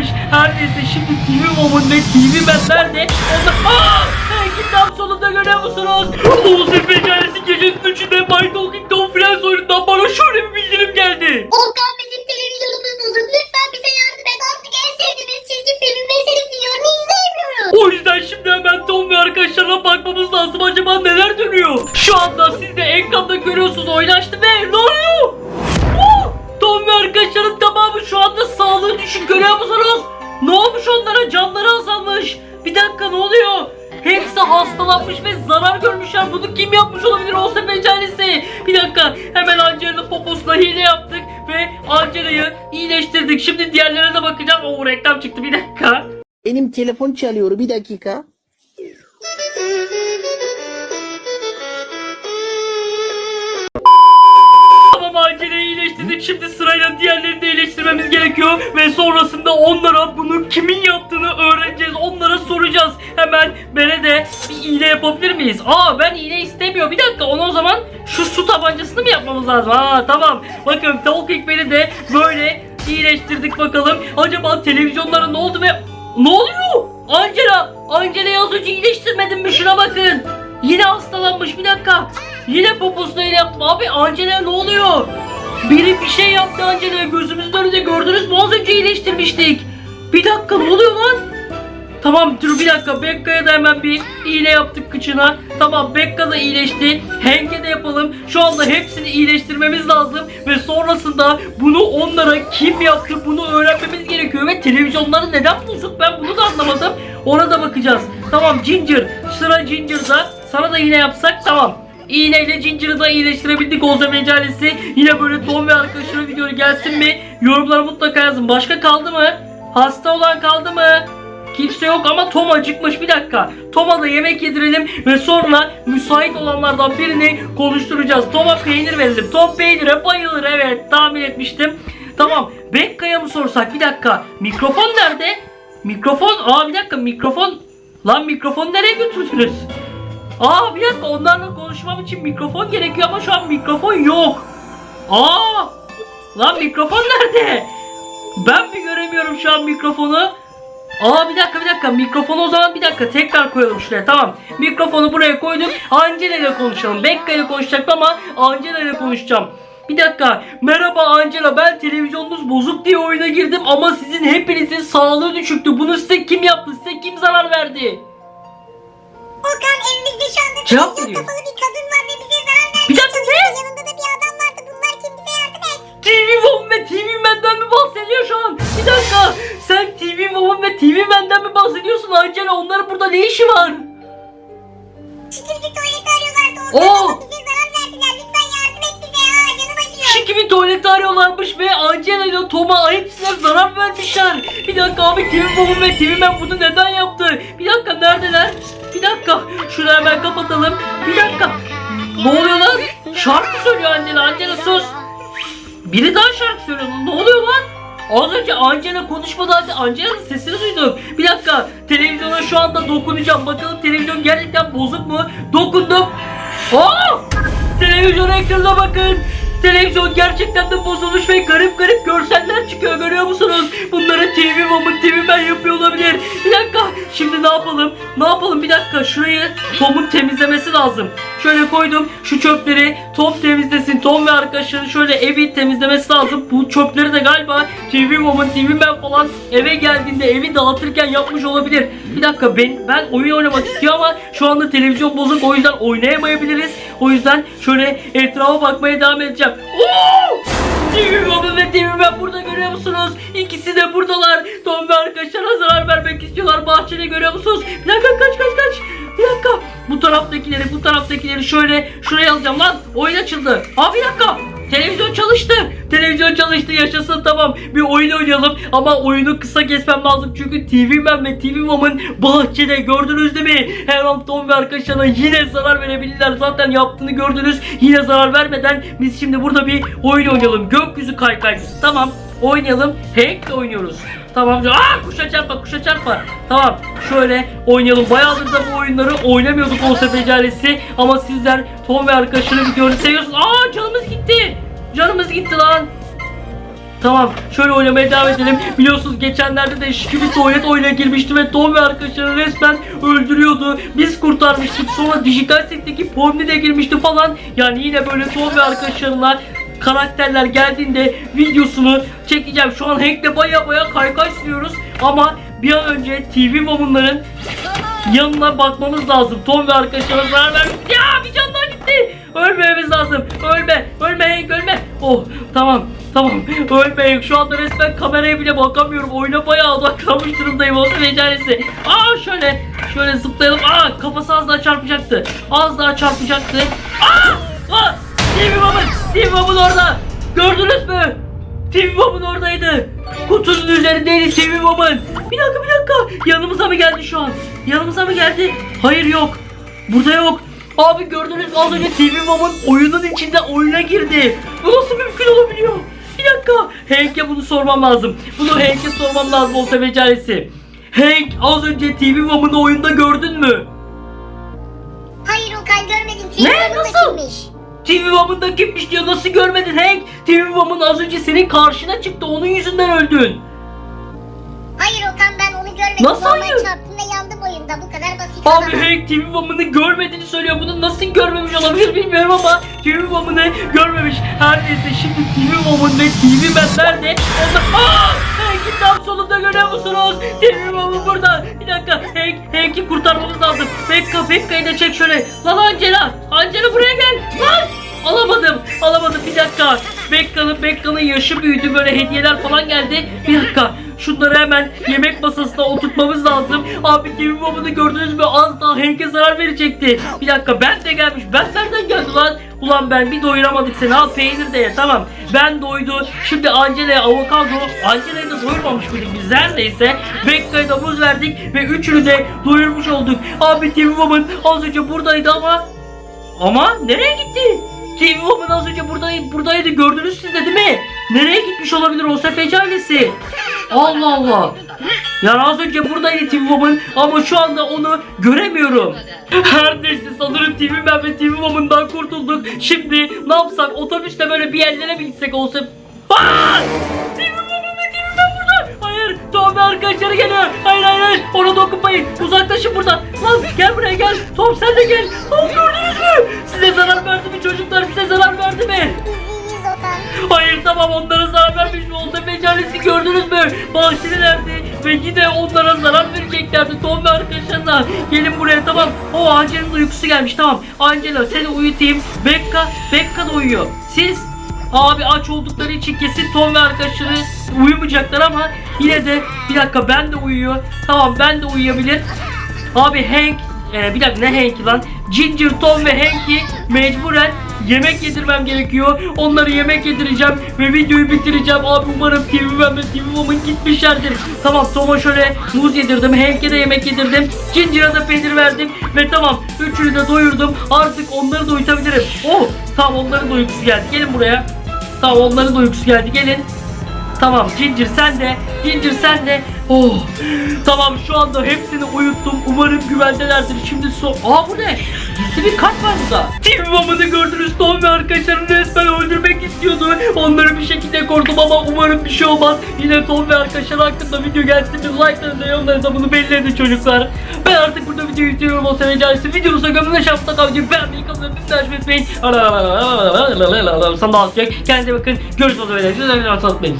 varmış. Her neyse şimdi TV Woman ve TV Ben nerede? Onlar... Aa! Kim tam solunda görüyor musunuz? Oğuz Efe ailesi gecenin üçünde Talking Tom Friends oyunundan bana şöyle bir bildirim geldi. Volkan bizim televizyonumuz bozuk. Lütfen bize yardım et. Artık en sevdiğimiz çizgi film ve televizyonu izleyemiyoruz. O yüzden şimdi hemen Tom ve arkadaşlarına bakmamız lazım. Acaba neler dönüyor? Şu anda siz de ekranda görüyorsunuz oynaştı ve ne ve arkadaşların tamamı şu anda sağlığı düşük görüyor musunuz? Ne olmuş onlara? Canları azalmış. Bir dakika ne oluyor? Hepsi hastalanmış ve zarar görmüşler. Bunu kim yapmış olabilir? Olsa becerisi. Bir dakika. Hemen Angela'nın poposuna hile yaptık ve Angela'yı iyileştirdik. Şimdi diğerlerine de bakacağım. O reklam çıktı. Bir dakika. Benim telefon çalıyor bir dakika. Şimdi sırayla diğerlerini de iyileştirmemiz gerekiyor. Ve sonrasında onlara bunu kimin yaptığını öğreneceğiz. Onlara soracağız. Hemen bere de bir iğne yapabilir miyiz? Aa ben iğne istemiyor. Bir dakika onu o zaman şu su tabancasını mı yapmamız lazım? Aa tamam. Bakın tavuk ekmeğini de böyle iyileştirdik bakalım. Acaba televizyonlara ne oldu ve... Ne oluyor? Angela! Angela'yı az önce iyileştirmedin mi? Şuna bakın. Yine hastalanmış. Bir dakika. Yine poposuna yaptım. Abi Angela'ya ne oluyor? Biri bir şey yaptı Angela'ya. Gözümüzün önünde gördünüz mü? Az önce iyileştirmiştik. Bir dakika ne oluyor lan? Tamam dur bir dakika Bekka'ya da hemen bir iğne yaptık kıçına. Tamam Bekka da iyileşti. Henk'e de yapalım. Şu anda hepsini iyileştirmemiz lazım. Ve sonrasında bunu onlara kim yaptı bunu öğrenmemiz gerekiyor. Ve televizyonları neden bozuk ben bunu da anlamadım. Ona da bakacağız. Tamam Ginger. Sıra Ginger'da. Sana da iğne yapsak tamam. İğneyle Ginger'ı da iyileştirebildik Oğuz'a mecalesi. Yine böyle Tom ve arkadaşları videoyu gelsin mi? Yorumlara mutlaka yazın. Başka kaldı mı? Hasta olan kaldı mı? Kimse yok ama Tom acıkmış bir dakika. Tom'a da yemek yedirelim ve sonra müsait olanlardan birini konuşturacağız. Tom'a peynir verelim. Tom peynire bayılır evet tahmin etmiştim. Tamam Bekka'ya mı sorsak bir dakika. Mikrofon nerede? Mikrofon aa bir dakika mikrofon. Lan mikrofon nereye götürdünüz? Aa bir dakika onlarla konuşmam için mikrofon gerekiyor ama şu an mikrofon yok. Aa lan mikrofon nerede? Ben mi göremiyorum şu an mikrofonu? Aa bir dakika bir dakika mikrofonu o zaman bir dakika tekrar koyalım şuraya tamam. Mikrofonu buraya koyduk. Angela ile konuşalım. Bekka ile konuşacaktım ama Angela ile konuşacağım. Bir dakika. Merhaba Angela ben televizyonunuz bozuk diye oyuna girdim ama sizin hepinizin sağlığı düşüktü. Bunu size kim yaptı? Size kim zarar verdi? Evimizde şu anda Cevap televizyon veriyor. kapalı bir kadın var ve bize zarar vermeye Bir dakika, çalışıyor. Yanında da bir adam vardı. Bunlar kim bize yardım et. TV Woman ve TV Man'den mi bahsediyor şu an? Bir dakika. Sen TV Woman ve TV Man'den mi bahsediyorsun Angela? Onların burada ne işi var? Şimdi tuvaleti arıyorlardı. Oo. Oradan ama bize zarar verdiler. Lütfen yardım et bize ya. Canım acıyor. Şiki bir tuvaleti arıyorlarmış ve Angela ile Tom'a hepsine zarar vermişler. Bir dakika abi TV Woman ve TV Man bunu neden yaptı? Bir dakika neredeler? Bir dakika. Şunu hemen kapatalım. Bir dakika. Ne oluyor lan? Şarkı söylüyor Angela. Angela sus. Biri daha şarkı söylüyor. Ne oluyor lan? Az önce Angela konuşmadı halde Angela'nın sesini duydum. Bir dakika televizyona şu anda dokunacağım. Bakalım televizyon gerçekten bozuk mu? Dokundum. Aa! Televizyon ekranına bakın. Televizyon gerçekten de bozulmuş ve garip garip görseller çıkıyor görüyor musunuz? Bunları TV Woman TV ben yapıyor olabilir. Bir dakika şimdi ne yapalım? Ne yapalım bir dakika şurayı Tom'un temizlemesi lazım. Şöyle koydum şu çöpleri Tom temizlesin. Tom ve arkadaşları şöyle evi temizlemesi lazım. Bu çöpleri de galiba TV Woman TV ben falan eve geldiğinde evi dağıtırken yapmış olabilir. Bir dakika ben, ben oyun oynamak istiyorum ama şu anda televizyon bozuk o yüzden oynayamayabiliriz. O yüzden şöyle etrafa bakmaya devam edeceğim. Oo! TV Woman ve TV ben burada görüyor musunuz? İkisi de buradalar. Tom ve arkadaşlarına zarar vermek istiyorlar. Bahçede görüyor musunuz? Bir dakika kaç kaç kaç. Bir dakika. Bu taraftakileri bu taraftakileri şöyle şuraya alacağım lan. Oyun açıldı. Aa bir dakika. Televizyon çalıştı. Televizyon çalıştı yaşasın tamam. Bir oyun oynayalım ama oyunu kısa kesmem lazım. Çünkü TV Man ve TV Woman bahçede gördünüz değil mi? Her an Tom ve arkadaşlarına yine zarar verebilirler. Zaten yaptığını gördünüz. Yine zarar vermeden biz şimdi burada bir oyun oynayalım. Gökyüzü kaykaycısı tamam. Oynayalım. Hank'le oynuyoruz. Tamam. Aa kuşa çarpma kuşa çarpma. Tamam. Şöyle oynayalım. Bayağıdır da bu oyunları oynamıyorduk olsa becerisi. Ama sizler Tom ve arkadaşları videoları seviyorsunuz. Aa canımız gitti. Canımız gitti lan. Tamam şöyle oynamaya devam edelim. Biliyorsunuz geçenlerde de şiki bir tuvalet oyuna girmişti ve Tom ve arkadaşları resmen öldürüyordu. Biz kurtarmıştık. Sonra dijital setteki Pomni de girmişti falan. Yani yine böyle Tom ve arkadaşlarına karakterler geldiğinde videosunu çekeceğim. Şu an Hank'le baya baya kaykay sürüyoruz. Ama bir an önce TV Woman'ların yanına bakmamız lazım. Tom ve arkadaşlarına zarar vermiş. Ya bir can daha gitti. Ölmememiz lazım. Ölme. Ölme Hank ölme. Oh tamam. Tamam. Ölme Hank. Şu anda resmen kameraya bile bakamıyorum. Oyuna bayağı odaklanmış durumdayım. Olsun becerisi. Aa şöyle. Şöyle zıplayalım. Aa kafası az daha çarpacaktı. Az daha çarpacaktı. Aa! Aa! Stevie Woman! Stevie Woman orada! Gördünüz mü? TV Woman oradaydı. Kutunun üzerindeydi TV Woman. Bir dakika bir dakika. Yanımıza mı geldi şu an? Yanımıza mı geldi? Hayır yok. Burada yok. Abi gördünüz mü az önce TV Woman oyunun içinde oyuna girdi. Bu nasıl mümkün olabiliyor? Bir dakika. Hank'e bunu sormam lazım. Bunu Hank'e sormam lazım olsa becerisi. Hank az önce TV Woman'ı oyunda gördün mü? Hayır Okan görmedim. Ne? Telefonum da Nasıl? kimmiş? TV Woman'da kimmiş diyor nasıl görmedin Hank? TV Woman az önce senin karşına çıktı onun yüzünden öldün. Hayır Okan ben onu görmedim. Nasıl Normal hayır? çarptım ve yandım oyunda. Bu kadar basit. Abi olamaz. Hank TV Woman'ı görmediğini söylüyor. Bunu nasıl görmemiş olabilir bilmiyorum ama TV Woman'ı görmemiş. Her neyse şimdi TV Woman ve TV Man nerede? Onlar... Aa! Hank'in tam solunda görüyor musunuz? TV Woman burada. Bir dakika. Hank, Hank'i kurtarmamız lazım. Bekka, Bekka'yı da çek şöyle. Lan Angela. Angela buraya gel. Lan! Alamadım. Alamadım. Bir dakika. Bekka'nın Bekka'nın yaşı büyüdü. Böyle hediyeler falan geldi. Bir dakika. Şunları hemen yemek masasına oturtmamız lazım. Abi TV Woman'ı gördünüz mü? Az daha Hank'e zarar verecekti. Bir dakika ben de gelmiş. Ben nereden geldi lan? Ulan ben bir doyuramadık seni. Al peynir de ye tamam. Ben doydu. Şimdi Angela'ya avokado. Angela'yı da doyurmamış mıydık biz neredeyse. Bekka'ya da muz verdik. Ve üçünü de doyurmuş olduk. Abi TV Woman az önce buradaydı ama ama nereye gitti? TV Woman az önce buradaydı, buradaydı gördünüz siz de değil mi? Nereye gitmiş olabilir o Sefeci ailesi? Allah Allah. Yani az önce buradaydı TV Woman ama şu anda onu göremiyorum. Her neyse sanırım TV Man ve TV Woman'dan kurtulduk. Şimdi ne yapsak otobüsle böyle bir yerlere mi gitsek olsa... Aa! TV Tom ve arkadaşları geliyor. Hayır hayır hayır ona dokunmayın. Uzaklaşın buradan. Lan gel buraya gel. Tom sen de gel. Tom gördünüz mü? Size zarar verdi mi çocuklar? Size zarar verdi mi? İyiyiz Okan. Hayır tamam onlara zarar vermiş mi olsa becerisi gördünüz mü? Bahçelilerdi ve yine onlara zarar vereceklerdi Tom ve arkadaşlarına. Gelin buraya tamam. O Angela'nın uykusu gelmiş tamam. Angela seni uyutayım. Becca, Becca da uyuyor. Siz Abi aç oldukları için kesin Tom ve arkadaşları uyumayacaklar ama yine de bir dakika ben de uyuyor. Tamam ben de uyuyabilir. Abi Hank e, bir dakika ne Hank lan? Ginger, Tom ve Hank'i mecburen yemek yedirmem gerekiyor. Onları yemek yedireceğim ve videoyu bitireceğim. Abi umarım TV Man ve TV Woman gitmişlerdir. Tamam Tom'a şöyle muz yedirdim. Hank'e de yemek yedirdim. Ginger'a da peynir verdim. Ve tamam üçünü de doyurdum. Artık onları da uyutabilirim. Oh tamam onların da uykusu geldi. Gelin buraya. Tamam onların da uykusu geldi. Gelin. Tamam Ginger sen de. Ginger sen de. Oh. Tamam şu anda hepsini uyuttum. Umarım güvendelerdir. Şimdi so... Aa bu ne? Gizli bir kart var burada. Tim Woman'ı gördünüz. Tom ve arkadaşlarını resmen öldürmek istiyordu. Onları bir şekilde korktum ama umarım bir şey olmaz. Yine Tom ve arkadaşlar hakkında video gelsin. Bir like'larınızla yorumlarınızla bunu belli edin çocuklar. Ben artık burada videoyu bitiriyorum. O seveceğinizi videonuza gömüne şansla kalacak. Beğenmeyi kanalıma bir açmayı unutmayın. Sana da alacak. Kendinize bakın. Görüşmek üzere. Unutmayın.